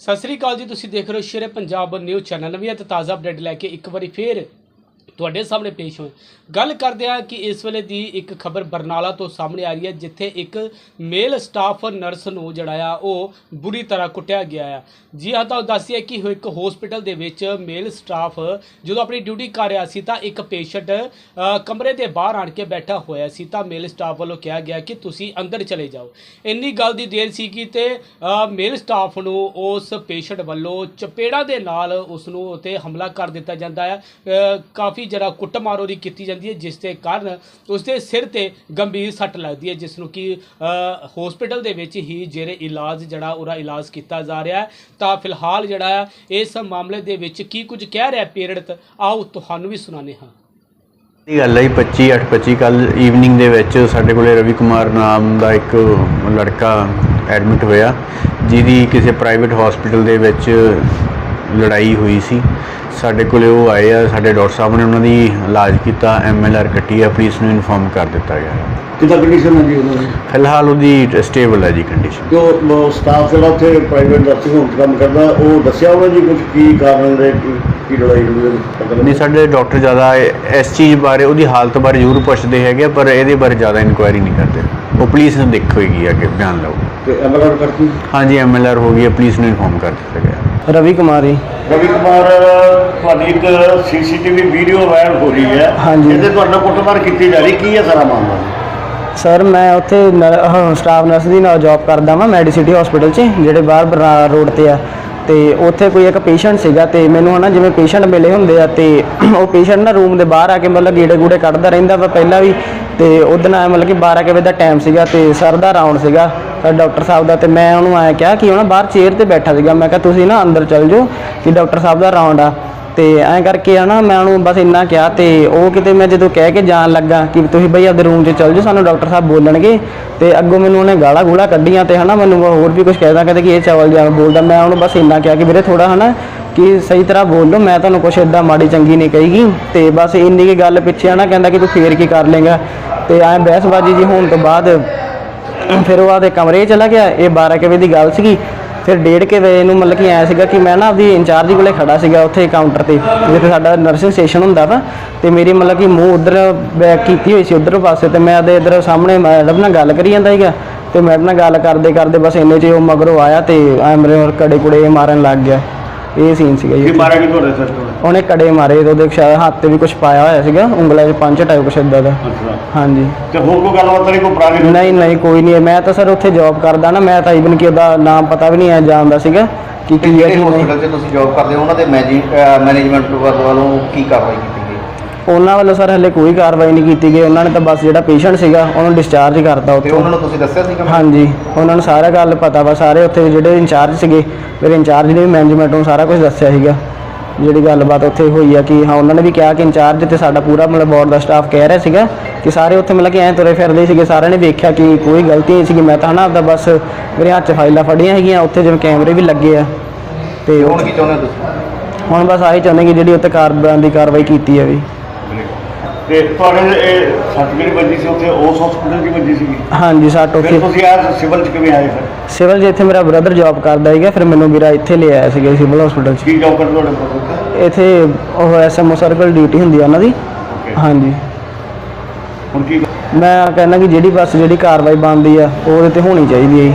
ਸਤਿ ਸ੍ਰੀ ਅਕਾਲ ਜੀ, ਤੁਸੀਂ ਦੇਖ ਰਹੇ ਹੋ ਸ਼ੇਰੇ ਪੰਜਾਬ ਨਿਊਜ਼ ਚੈਨਲ। ਨਵੀਂ ਅਤੇ ਤਾਜ਼ਾ ਅਪਡੇਟ ਲੈ ਕੇ ਇੱਕ ਵਾਰੀ ਫੇਰ ਤੁਹਾਡੇ ਸਾਹਮਣੇ ਪੇਸ਼ ਹੋਏ। ਗੱਲ ਕਰਦੇ ਹਾਂ ਕਿ ਇਸ ਵੇਲੇ ਦੀ ਇੱਕ ਖਬਰ ਬਰਨਾਲਾ ਤੋਂ ਸਾਹਮਣੇ ਆ ਰਹੀ ਹੈ, ਜਿੱਥੇ ਇੱਕ ਮੇਲ ਸਟਾਫ ਨਰਸ ਨੂੰ ਜਿਹੜਾ ਆ, ਉਹ ਬੁਰੀ ਤਰ੍ਹਾਂ ਕੁੱਟਿਆ ਗਿਆ ਆ। ਜੀ ਹਾਂ, ਤਾਂ ਦੱਸਿਆ ਕਿ ਇੱਕ ਹਸਪੀਟਲ ਦੇ ਵਿੱਚ ਮੇਲ ਸਟਾਫ ਜਦੋਂ ਆਪਣੀ ਡਿਊਟੀ ਕਰ ਰਿਹਾ ਸੀ, ਤਾਂ ਇੱਕ ਪੇਸ਼ੈਂਟ ਕਮਰੇ ਦੇ ਬਾਹਰ ਆਣ ਕੇ ਬੈਠਾ ਹੋਇਆ ਸੀ, ਤਾਂ ਮੇਲ ਸਟਾਫ ਵੱਲੋਂ ਕਿਹਾ ਗਿਆ ਕਿ ਤੁਸੀਂ ਅੰਦਰ ਚਲੇ ਜਾਓ। ਇੰਨੀ ਗੱਲ ਦੀ ਦੇਰ ਸੀ ਕਿ ਤੇ ਮੇਲ ਸਟਾਫ ਨੂੰ ਉਸ ਪੇਸ਼ੈਂਟ ਵੱਲੋਂ ਚਪੇੜਾ ਦੇ ਨਾਲ ਉਸ ਨੂੰ ਉਤੇ ਹਮਲਾ ਕਰ ਦਿੱਤਾ ਜਾਂਦਾ ਹੈ ਕਾਫੀ ਜਿਹੜਾ ਕੁੱਟਮਾਰ ਉਹਦੀ ਕੀਤੀ ਜਾਂਦੀ ਹੈ, ਜਿਸ ਦੇ ਕਾਰਨ ਉਸਦੇ ਸਿਰ ਤੇ ਗੰਭੀਰ ਸੱਟ ਲੱਗਦੀ ਹੈ, ਜਿਸ ਨੂੰ ਕਿ ਹਸਪੀਟਲ ਦੇ ਵਿੱਚ ਹੀ ਜਿਹੜੇ ਇਲਾਜ, ਜਿਹੜਾ ਉਹਦਾ ਇਲਾਜ ਕੀਤਾ ਜਾ ਰਿਹਾ ਹੈ। ਤਾਂ ਫਿਲਹਾਲ ਜਿਹੜਾ ਹੈ, ਇਸ ਮਾਮਲੇ ਦੇ ਵਿੱਚ ਕੀ ਕੁਝ ਕਹਿ ਰਿਹਾ ਪੇਰੈਂਟ ਆਓ ਤੁਹਾਨੂੰ ਵੀ ਸੁਣਾਉਂਦੇ ਹਾਂ। ਇਹ ਗੱਲ ਹੈ ਜੀ 25 8 25 ਕੱਲ ਈਵਨਿੰਗ ਦੇ ਵਿੱਚ ਸਾਡੇ ਕੋਲੇ ਰਵੀ ਕੁਮਾਰ ਨਾਮ ਦਾ ਇੱਕ ਲੜਕਾ ਐਡਮਿਟ ਹੋਇਆ, ਜਿਹਦੀ ਕਿਸੇ ਪ੍ਰਾਈਵੇਟ ਹਸਪੀਟਲ ਦੇ ਵਿੱਚ ਲੜਾਈ ਹੋਈ ਸੀ। ਸਾਡੇ ਕੋਲੇ ਉਹ ਆਏ ਆ ਸਾਡੇ ਡਾਕਟਰ ਸਾਹਿਬ ਨੇ ਉਹਨਾਂ ਦੀ ਇਲਾਜ ਕੀਤਾ ਐਮਐਲਆਰ ਕੱਟੀ ਆ ਪੁਲਿਸ ਨੂੰ ਇਨਫੋਰਮ ਕਰ ਦਿੱਤਾ ਗਿਆ। ਕਿੱਦਾਂ ਕੰਡੀਸ਼ਨ ਹੈ ਜੀ ਉਹਨਾਂ ਦੀ ਫਿਲਹਾਲ ਉਹਦੀ ਸਟੇਬਲ ਹੈ ਜੀ ਕੰਡੀਸ਼ਨ ਜੋ ਸਟਾਫ ਜਿਹੜਾ ਉੱਥੇ ਪ੍ਰਾਈਵੇਟ ਨਰਸਿੰਗ ਹੋਮ ਕੰਮ ਕਰਦਾ ਉਹ ਦੱਸਿਆ ਉਹਨਾਂ ਜੀ ਕੁਝ ਕੀ ਕਾਰਨ ਰਹੇ ਕੀ ਲੜਾਈ ਹੋਈ ਨਹੀਂ ਸਾਡੇ ਡਾਕਟਰ ਜ਼ਿਆਦਾ ਇਸ ਚੀਜ਼ ਬਾਰੇ ਉਹਦੀ ਹਾਲਤ ਬਾਰੇ ਜ਼ਰੂਰ ਪੁੱਛਦੇ ਹੈਗੇ ਪਰ ਇਹਦੇ ਬਾਰੇ ਜ਼ਿਆਦਾ ਇਨਕੁਆਇਰੀ ਨਹੀਂ ਕਰਦੇ। ਉਹ ਪੁਲਿਸ ਨੂੰ ਦੇਖੋਗੀ ਅੱਗੇ ਬਿਆਨ ਲਓ ਤੇ ਐਮਐਲਆਰ ਕਰਤੀ? ਹਾਂਜੀ ਐਮਐਲਆਰ ਹੋ ਗਈ ਪੁਲਿਸ ਨੂੰ ਇਨਫੋਰਮ ਕਰ ਦਿੱਤਾ ਗਿਆ। ਰਵੀ ਕੁਮਾਰੀ ਰਵੀ ਕੁਮਾਰ ਤੁਹਾਡੀ ਇੱਕ ਸੀਸੀਟੀਵੀ ਵੀਡੀਓ ਵਾਇਰਲ ਹੋ ਰਹੀ ਹੈ। ਹਾਂਜੀ। ਇਹਦੇ ਤੁਹਾਡਾ ਕੁੱਟਮਾਰ ਕੀਤੀ ਜਾ ਰਹੀ ਕੀ ਹੈ ਸਾਰਾ ਮਾਮਲਾ? ਸਰ ਮੈਂ ਉੱਥੇ ਸਟਾਫ ਨਰਸ ਦੀ ਨਾਲ ਜੌਬ ਕਰਦਾ ਵਾਂ ਮੈਡੀਸਿਟੀ ਹਸਪੀਟਲ 'ਚ ਜਿਹੜੇ ਬਾਹਰ ਬਰਨਾਲਾ ਰੋਡ ਤੇ ਆ। ਤੇ ਉੱਥੇ ਕੋਈ ਇੱਕ ਪੇਸ਼ੈਂਟ ਸੀਗਾ ਤੇ ਮੈਨੂੰ ਹਨਾ ਜਿਵੇਂ ਪੇਸ਼ੈਂਟ ਮਿਲੇ ਹੁੰਦੇ ਆ ਤੇ ਉਹ ਪੇਸ਼ੈਂਟ ਨਾ ਰੂਮ ਦੇ ਬਾਹਰ ਆ ਕੇ ਮਤਲਬ ਗੇੜੇ ਗੂੜੇ ਕੱਢਦਾ ਰਹਿੰਦਾ ਵਾ ਪਹਿਲਾਂ ਵੀ। ਤੇ ਉਹਦੇ ਨਾਲ ਮਤਲਬ ਕਿ 12 ਕੁ ਵਜੇ ਦਾ ਟਾਈਮ ਸੀਗਾ ਤੇ ਸਰ ਦਾ ਰਾਉਂਡ ਸੀਗਾ। ਡਾਕਟਰ ਸਾਹਿਬ ਦਾ ਤੇ ਮੈਂ ਉਹਨੂੰ ਆਇਆ ਕਿਹਾ ਕਿ ਉਹ ਨਾ ਬਾਹਰ ਚੇਅਰ ਤੇ ਬੈਠਾ ਸੀਗਾ। ਮੈਂ ਕਿਹਾ, ਤੁਸੀਂ ਨਾ ਅੰਦਰ ਚੱਲ ਜਾਓ ਕਿ ਡਾਕਟਰ ਸਾਹਿਬ ਦਾ ਰਾਉਂਡ ਆ। ਤੇ ਐਂ ਕਰਕੇ ਆ ਨਾ ਮੈਂ ਉਹਨੂੰ ਬਸ ਇੰਨਾ ਕਿਹਾ ਤੇ ਉਹ ਕਿਤੇ ਮੈਂ ਜਦੋਂ ਕਹਿ ਕੇ ਜਾਣ ਲੱਗਾ ਕਿ ਤੁਸੀਂ ਬਈ ਆਪਦੇ ਰੂਮ 'ਚ ਚੱਲ ਜਾਓ, ਸਾਨੂੰ ਡਾਕਟਰ ਸਾਹਿਬ ਬੋਲਣਗੇ ਤੇ ਅੱਗੋਂ ਮੈਨੂੰ ਉਹਨੇ ਗਾਲਾਂ ਗੂਲਾ ਕੱਢੀਆਂ ਤੇ ਹਨਾ ਮੈਨੂੰ ਹੋਰ ਵੀ ਕੁਝ ਕਹਿਦਾ ਕਹਿੰਦੇ ਕਿ ਇਹ ਚਾਵਲ ਜਿਹਾ ਬੋਲਦਾ। ਮੈਂ ਉਹਨੂੰ ਬਸ ਇੰਨਾ ਕਿਹਾ ਕਿ ਵੀਰੇ ਥੋੜਾ ਹਨਾ ਕਿ ਸਹੀ ਤਰ੍ਹਾਂ ਬੋਲ ਲਓ, ਮੈਂ ਤੁਹਾਨੂੰ ਕੁਛ ਇਦਾਂ ਮਾੜੀ ਚੰਗੀ ਨਹੀਂ ਕਹੀਗੀ ਤੇ ਬਸ ਇੰਨੀ ਕੀ ਗੱਲ ਪਿੱਛੇ ਹਨਾ ਕਹਿੰਦਾ ਕਿ ਤੂੰ ਫੇਰ ਕੀ ਕਰ ਲੇਗਾ ਤੇ ਐਂ ਬਹਿਸਬਾਜੀ ਜੀ ਹੋਣ ਤੋਂ ਬਾਅਦ ਫਿਰ ਉਹ ਆਦੇ ਕਮਰੇ ਚਲਾ ਗਿਆ, ਇਹ 12 ਕੁ ਵਜੇ ਦੀ ਗੱਲ ਸੀਗੀ। ਫਿਰ ਡੇਢ ਕੇ ਵਜੇ ਨੂੰ ਮਤਲਬ ਕਿ ਆਇਆ ਸੀਗਾ ਕਿ ਮੈਂ ਨਾ ਆਪਦੀ ਇੰਚਾਰਜ ਕੋਲੇ ਖੜਾ ਸੀਗਾ ਉੱਥੇ ਕਾਊਂਟਰ ਤੇ, ਜਿੱਥੇ ਸਾਡਾ ਨਰਸਿੰਗ ਸਟੇਸ਼ਨ ਹੁੰਦਾ ਵਾ। ਤੇ ਮੇਰੀ ਮਤਲਬ ਕਿ ਮੂੰਹ ਉਧਰ ਬੈਕ ਕੀਤੀ ਹੋਈ ਸੀ ਉਧਰ ਪਾਸੇ ਤੇ ਮੈਂ ਆਦੇ ਇਧਰ ਸਾਹਮਣੇ ਮੈਡਮ ਨਾਲ ਗੱਲ ਕਰੀ ਜਾਂਦਾ ਸੀਗਾ। ਤੇ ਮੈਡਮ ਨਾਲ ਗੱਲ ਕਰਦੇ ਕਰਦੇ ਬਸ ਇੰਨੇ 'ਚ ਉਹ ਮਗਰੋਂ ਆਇਆ ਤੇ ਐ ਮੇਰੇ ਹੋਰ ਕੜੇ ਕੁੜੇ ਮਾਰਨ ਲੱਗ ਗਿਆ। ਇਹ ਸੀਨ ਸੀਗਾ ਜੀ। ਮਾਰਿਆ ਕਿ ਤੁਹਾਡੇ ਸਿਰ ਉਹਨੇ ਕੜੇ ਮਾਰੇ ਤੇ ਉਹਦੇ ਸ਼ਾਇਦ ਹੱਥ ਤੇ ਵੀ ਕੁਝ ਪਾਇਆ ਹੋਇਆ ਸੀਗਾ ਉਂਗਲਾਂ 'ਚ ਪੰਜ ਟਾਈਪ ਕੁਛ ਏਦਾਂ ਦਾ। ਅੱਛਾ। ਹਾਂਜੀ। ਤੇ ਹੋਰ ਕੋਈ ਗੱਲਬਾਤ ਨਹੀਂ ਕੋਈ ਪੁਰਾਣੀ ਨਹੀਂ ਨਹੀਂ ਕੋਈ ਨਹੀਂ। ਮੈਂ ਤਾਂ ਸਰ ਉੱਥੇ ਜੌਬ ਕਰਦਾ ਨਾ ਮੈਂ ਤਾਂ ਇਵਨ ਕਿ ਉਹਦਾ ਨਾਮ ਪਤਾ ਵੀ ਨਹੀਂ ਹੈ ਜਾਣਦਾ ਸੀਗਾ ਕਿ ਕੀ ਹੈ ਜਿਹੜੇ ਕੀ ਨਹੀਂ। ਹਸਪੀਟਲ 'ਚ ਤੁਸੀਂ ਜੌਬ ਕਰਦੇ ਹੋ? ਉਹਨਾਂ ਦੇ ਮੈਨੇਜਮੈਂਟ ਵੱਲੋਂ ਕੀ ਕਾਰਵਾਈ ਕੀਤੀ ਗਈ? ਉਹਨਾਂ ਵੱਲੋਂ ਸਰ ਹਲੇ ਕੋਈ ਕਾਰਵਾਈ ਨਹੀਂ ਕੀਤੀ ਗਈ। ਉਹਨਾਂ ਨੇ ਤਾਂ ਬਸ ਜਿਹੜਾ ਪੇਸ਼ੈਂਟ ਸੀਗਾ ਉਹਨੂੰ ਡਿਸਚਾਰਜ ਕਰਤਾ ਤੇ ਉਹਨਾਂ ਨੂੰ ਤੁਸੀਂ ਦੱਸਿਆ ਸੀਗਾ? ਹਾਂਜੀ। ਉਹਨਾਂ ਨੂੰ ਸਾਰਾ ਗੱਲ ਪਤਾ ਵਾ। ਸਾਰੇ ਉੱਥੇ ਜਿਹੜੇ ਇੰਚਾਰਜ ਸੀਗੇ ਮੇਰੇ ਇੰਚਾਰਜ ਨੇ ਵੀ ਮੈਨੇਜਮੈਂਟ ਨੂੰ ਸਾਰਾ ਕੁਝ ਦੱਸਿਆ ਸੀਗਾ। ਜਿਹੜੀ ਗੱਲਬਾਤ ਉੱਥੇ ਹੋਈ ਆ ਕਿ ਹਾਂ ਉਹਨਾਂ ਨੇ ਵੀ ਕਿਹਾ ਕਿ ਇੰਚਾਰਜ ਤੇ ਸਾਡਾ ਪੂਰਾ ਮਤਲਬ ਬੋਰਡ ਦਾ ਸਟਾਫ ਕਹਿ ਰਿਹਾ ਸੀਗਾ ਕਿ ਸਾਰੇ ਉੱਥੇ ਮਤਲਬ ਕਿ ਐਂ ਤੁਰੇ ਫਿਰਦੇ ਸੀਗੇ ਸਾਰਿਆਂ ਨੇ ਵੇਖਿਆ ਕਿ ਕੋਈ ਗਲਤੀ ਨਹੀਂ ਸੀਗੀ। ਮੈਂ ਤਾਂ ਹਨਾ ਆਪਦਾ ਬਸ ਮੇਰੇ ਹੱਥ 'ਚ ਫਾਈਲਾਂ ਫੜੀਆਂ ਹੈਗੀਆਂ ਉੱਥੇ ਜਿਵੇਂ ਕੈਮਰੇ ਵੀ ਲੱਗੇ ਆ। ਤੇ ਹੁਣ ਕੀ ਚਾਹੁੰਦੇ ਹੋ ਤੁਸੀਂ? ਹੁਣ ਬਸ ਆਹੀ ਚਾਹੁੰਦੇ ਕਿ ਜਿਹੜੀ ਉੱਤੇ ਕਾਰਵਾਈ ਦੀ ਕਾਰਵਾਈ ਕੀਤੀ ਜਾਵੇ। ਤੇ ਤੁਹਾਡੇ ਇਹ ਸਰਟੀਫਿਕੇਟ ਵੱਜੀ ਸੀ ਉੱਥੇ ਉਸ ਹਸਪੀਟਲ ਦੀ ਵੱਜੀ ਸੀਗੀ? ਹਾਂਜੀ ਸੱਟ ਫਿਰ ਉੱਥੇ ਤੁਸੀਂ ਆ ਸਿਵਲ ਚ ਕਿਵੇਂ ਆਏ ਫਿਰ? ਸਿਵਲ ਜਿੱਥੇ ਮੇਰਾ ਬ੍ਰਦਰ ਜੌਬ ਕਰਦਾ ਸੀਗਾ ਫਿਰ ਮੈਨੂੰ ਵੀਰਾ ਇੱਥੇ ਲੈ ਆਇਆ ਸੀਗਾ ਸਿਵਲ ਹਸਪੀਟਲ 'ਚ। ਕੀ ਜੌਬ ਕਰਦੇ ਤੁਹਾਡੇ ਪ੍ਰੋਫੈਸਰ ਇੱਥੇ ਉਹ ਐਸਐਮਓ ਸਰਕਲ ਡਿਊਟੀ ਹੁੰਦੀ ਆ ਉਹਨਾਂ ਦੀ। ਹਾਂਜੀ। ਹੁਣ ਕੀ ਮੈਂ ਕਹਿੰਦਾ ਕਿ ਜਿਹੜੀ ਬਸ ਜਿਹੜੀ ਕਾਰਵਾਈ ਬਣਦੀ ਆ ਉਹ ਉਹਦੇ ਤੇ ਹੋਣੀ ਚਾਹੀਦੀ ਹੈ ਜੀ।